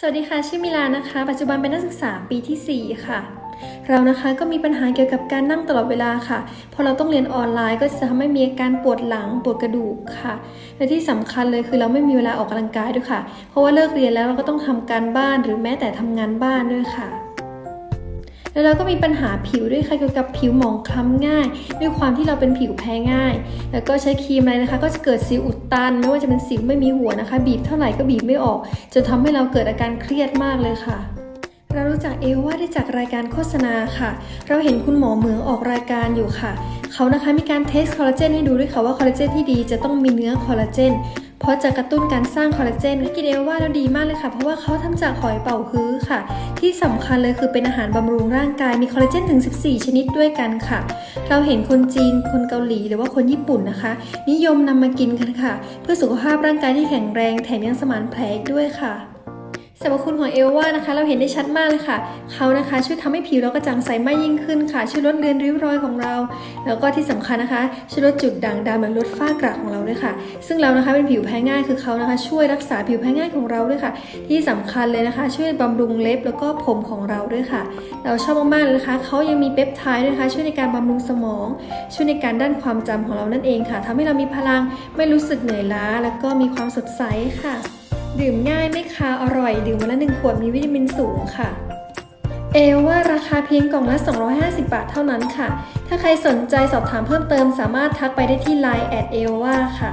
สวัสดีค่ะ ชื่อมิลานะคะ ปัจจุบันเป็นนักศึกษาปีทีสี่ 4 ค่ะ เรานะคะก็มีปัญหาเกี่ยวกับการนั่งตลอดเวลาค่ะพอเราต้องเรียนออนไลน์ก็จะทำให้มีอาการปวดหลังปวดกระดูกค่ะ และที่สำคัญเลยคือเราไม่มีเวลาออกกำลังกายด้วยค่ะ เพราะว่าเลิกเรียนแล้วเราก็ต้องทำการบ้านหรือแม้แต่ทำงานบ้านด้วยค่ะ แล้วเราก็มีปัญหาผิวด้วยค่ะเกี่ยวกับผิวหมองคล้ำง่าย ด้วยความที่เราเป็นผิวแพ้ง่าย แล้วก็ใช้ครีมอะไรนะคะ ก็จะเกิดสิวอุดตัน ไม่ว่าจะเป็นสิวไม่มีหัวนะคะ บีบเท่าไหร่ก็บีบไม่ออกจนทำให้เราเกิดอาการเครียดมากเลยค่ะเรารู้จักเอว่าได้จากรายการโฆษณาค่ะ เราเห็นคุณหมอเหมืองออกรายการอยู่ค่ะ เขานะคะมีการเทสคอลลาเจนให้ดูด้วยค่ะว่าคอลลาเจนที่ดีจะต้องมีเนื้อคอลลาเจน เพราะจะกระตุ้นการสร้างคอลลาเจนกินเอลว่าแล้วดีมากเลยค่ะ เพราะว่าเขาทำจากหอยเป่าฮื้อค่ะ ที่สำคัญเลยคือเป็นอาหารบำรุงร่างกายมีคอลลาเจนถึง 14 ชนิดด้วยกันค่ะ เราเห็นคนจีน คนเกาหลี หรือว่าคนญี่ปุ่นนะคะ นิยมนำมากินกันค่ะ เพื่อสุขภาพร่างกายที่แข็งแรงแถมยังสมานแผลอีกด้วยค่ะ สรรพคุณของเอลว่านะคะเราเห็นได้ชัดมากเลยค่ะ เขานะคะช่วยทำให้ผิวเรากระจ่างใสมากยิ่งขึ้นค่ะ ช่วยลดเลือนริ้วรอยของเรา แล้วก็ที่สำคัญนะคะ ช่วยลดจุดด่างดำและลดฝ้ากระของเราด้วยค่ะ ซึ่งเรานะคะเป็นผิวแพ้ง่ายคือเขานะคะ ช่วยรักษาผิวแพ้ง่ายของเราด้วยค่ะ ที่สำคัญเลยนะคะ ช่วยบำรุงเล็บแล้วก็ผมของเราด้วยค่ะ เราชอบมากๆเลยนะคะเขายังมีเปปไทด์ด้วยนะคะช่วยในการบำรุงสมอง ช่วยในการด้านความจำของเรานั่นเองค่ะทำให้เรามีพลังไม่รู้สึกเหนื่อยล้า แล้วก็มีความสดใสค่ะ ดื่มง่ายไม่คาอร่อย ดื่มวันละหนึ่งขวดมีวิตามินสูงค่ะ เอว่าราคาเพียงกล่องละ 250 บาทเท่านั้นค่ะ ถ้าใครสนใจสอบถามเพิ่มเติมสามารถทักไปได้ที่ Line แอดเอว่าค่ะ